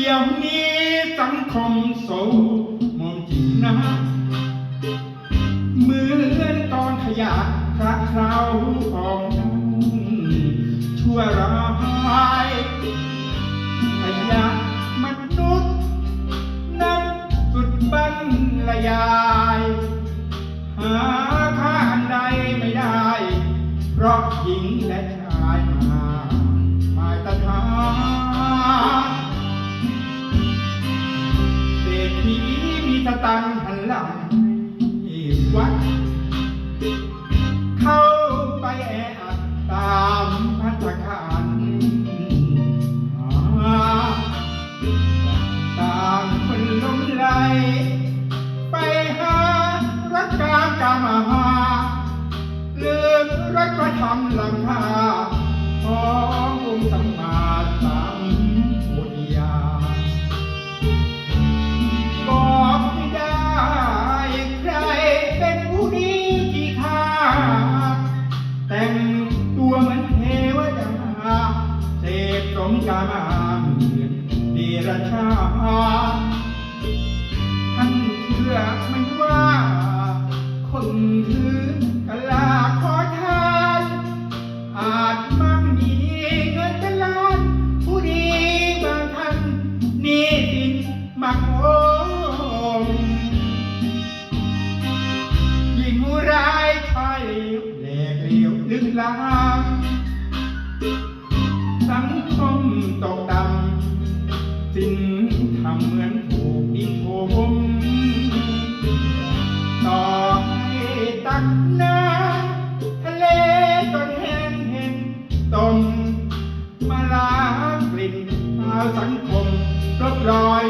ดี๋ยวนี้สังคมโสมอมจริงนะเหมือนตอนขยะพระเคราของชั่วร้าย มีสตังหันหลังที่วัด เข้าไปแออัดตามพัฒคารต่างคนลมไหลไปหารักกามกามาหาลืมรักประทำลำคา พสมกามาเมือนเดรัจฉาท่านเชื่อไม่ว่า คนถือกะลาขอทานอาจมั่งมีเงินเป็นล้าน ผู้ดีบางท่านนี่สินมาโกงยิ่งร้ายชายเลวแหลกเหลวลึกลาง ส้มตกดำสิ้นทำเหมือนถูกดินโถมต่อให้ตักน้ำทะเลจนแห้งเห็นต้มมาลากลิ่นอาสังคมรบรอย